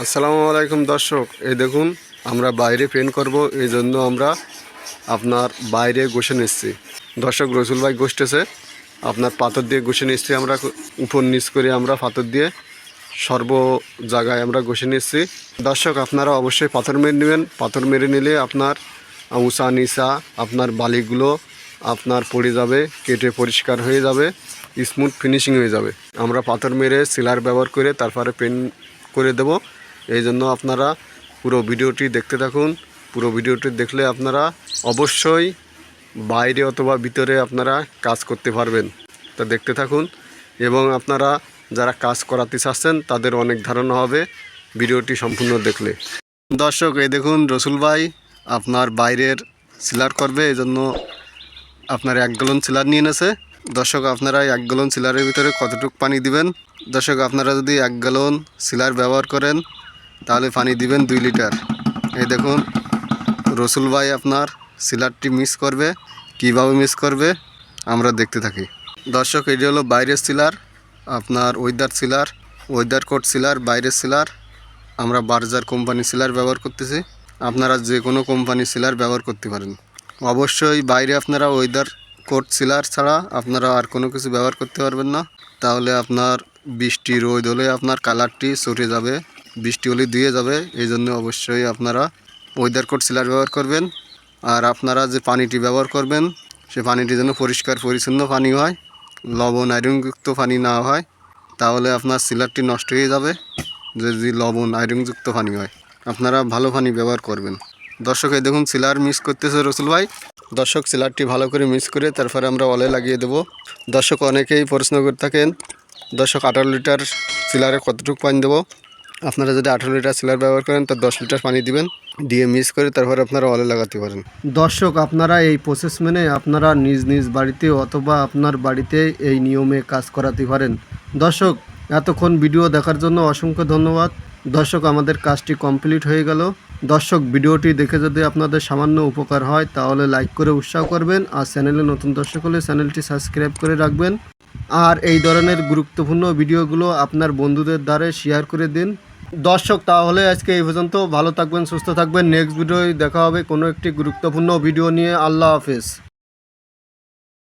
আসসালামু আলাইকুম দর্শক, এই দেখুন, আমরা বাইরে পেন করব, এই জন্য আমরা আপনার বাইরে গোসে নিচ্ছি। দর্শক, রসুল ভাই গোষ্ঠেছে আপনার পাথর দিয়ে গোসে নিচ্ছি আমরা, উপর নিচ করে আমরা পাথর দিয়ে সর্ব জায়গায় আমরা গোসে নিচ্ছি। দর্শক, আপনারা অবশ্যই পাথর মেরে নেবেন, পাথর মেরে নিলে আপনার উঁচা নিচা, আপনার বালিগুলো আপনার পড়ে যাবে, কেটে পরিষ্কার হয়ে যাবে স্মুথ ফিনিশিং হয়ে যাবে। আমরা পাথর মেরে সিলার ব্যবহার করে তারপরে পেন করে দেব। এই জন্য আপনারা পুরো ভিডিওটি দেখতে থাকুন। পুরো ভিডিওটি দেখলে আপনারা অবশ্যই বাইরে অথবা ভিতরে আপনারা কাজ করতে পারবেন। তা দেখতে থাকুন এবং আপনারা যারা কাজ করাতে চাচ্ছেন, তাদের অনেক ধারণা হবে ভিডিওটি সম্পূর্ণ দেখলে। দর্শক, এই দেখুন রসুল ভাই আপনার বাইরের সিলার করবে এই জন্য আপনার এক গ্যালন সিলার নিয়ে নেছে। দর্শক, আপনারা এক গ্যালন সিলারের ভিতরে কতটুকু পানি দিবেন? দর্শক, আপনারা যদি এক গ্যালন সিলার ব্যবহার করেন তাহলে পানি দিবেন দুই লিটার। এই দেখুন, রসুল ভাই আপনার সিলারটি মিস করবে, কীভাবে মিস করবে আমরা দেখতে থাকি। দর্শক, এটি হলো বাইরের সিলার, আপনার weather sealer, weather coat sealer, বাইরের সিলার। আমরা বার্জার কোম্পানি সিলার ব্যবহার করতেছি। আপনারা যে কোনো কোম্পানি সিলার ব্যবহার করতে পারেন। অবশ্যই বাইরে আপনারা ওয়েদার কোট সিলার ছাড়া আপনারা আর কোনো কিছু ব্যবহার করতে পারবেন না। তাহলে আপনার বৃষ্টি, রোদ হলে আপনার কালারটি সরে যাবে। বৃষ্টি হলে ধুয়ে যাবে, এই জন্য অবশ্যই আপনারা ওয়েদার কোট সিলার ব্যবহার করবেন। আর আপনারা যে পানিটি ব্যবহার করবেন, সে পানিটি যেন পরিষ্কার পরিচ্ছন্ন পানি হয়, লবণ আয়রনযুক্ত পানি না হয়, তাহলে আপনার সিলারটি নষ্ট হয়ে যাবে, যদি লবণ আয়রনযুক্ত পানি হয়। আপনারা ভালো পানি ব্যবহার করবেন। দর্শক, এই দেখুন সিলার মিক্স করতেছে রসুল ভাই। দর্শক সিলারটি ভালো করে মিক্স করে তারপরে আমরা অলে লাগিয়ে দেবো। দর্শক, অনেকেই প্রশ্ন করে থাকেন, দর্শক, আঠারো লিটার সিলারে কতটুকু পানি দেবো? আপনারা যদি আঠারো লিটার সিলার ব্যবহার করেন, তো দশ লিটার পানি দিবেন, দিয়ে মিক্স করে তারপরে আপনারা অলে লাগাতে পারেন। দর্শক, আপনারা এই প্রসেস মেনে আপনারা নিজ নিজ বাড়িতে অথবা আপনার বাড়িতে এই নিয়মে কাজ করাতে পারেন। দর্শক, এতক্ষণ ভিডিও দেখার জন্য অসংখ্য ধন্যবাদ। দর্শক, আমাদের কাজটি কমপ্লিট হয়ে গেল। দর্শক ভিডিওটি দেখে যদি আপনাদের সামান্য উপকার হয়, তাহলে লাইক করে উৎসাহ করবেন আর চ্যানেলে নতুন দর্শক হলে চ্যানেলটি সাবস্ক্রাইব করে রাখবেন। আর এই ধরনের গুরুত্বপূর্ণ ভিডিওগুলো আপনার বন্ধুদের দ্বারা শেয়ার করে দিন। দর্শক, তাহলে আজকে এই পর্যন্ত। ভালো থাকবেন, সুস্থ থাকবেন। নেক্সট ভিডিও দেখা হবে কোনো একটি গুরুত্বপূর্ণ ভিডিও নিয়ে। আল্লাহ হাফেজ।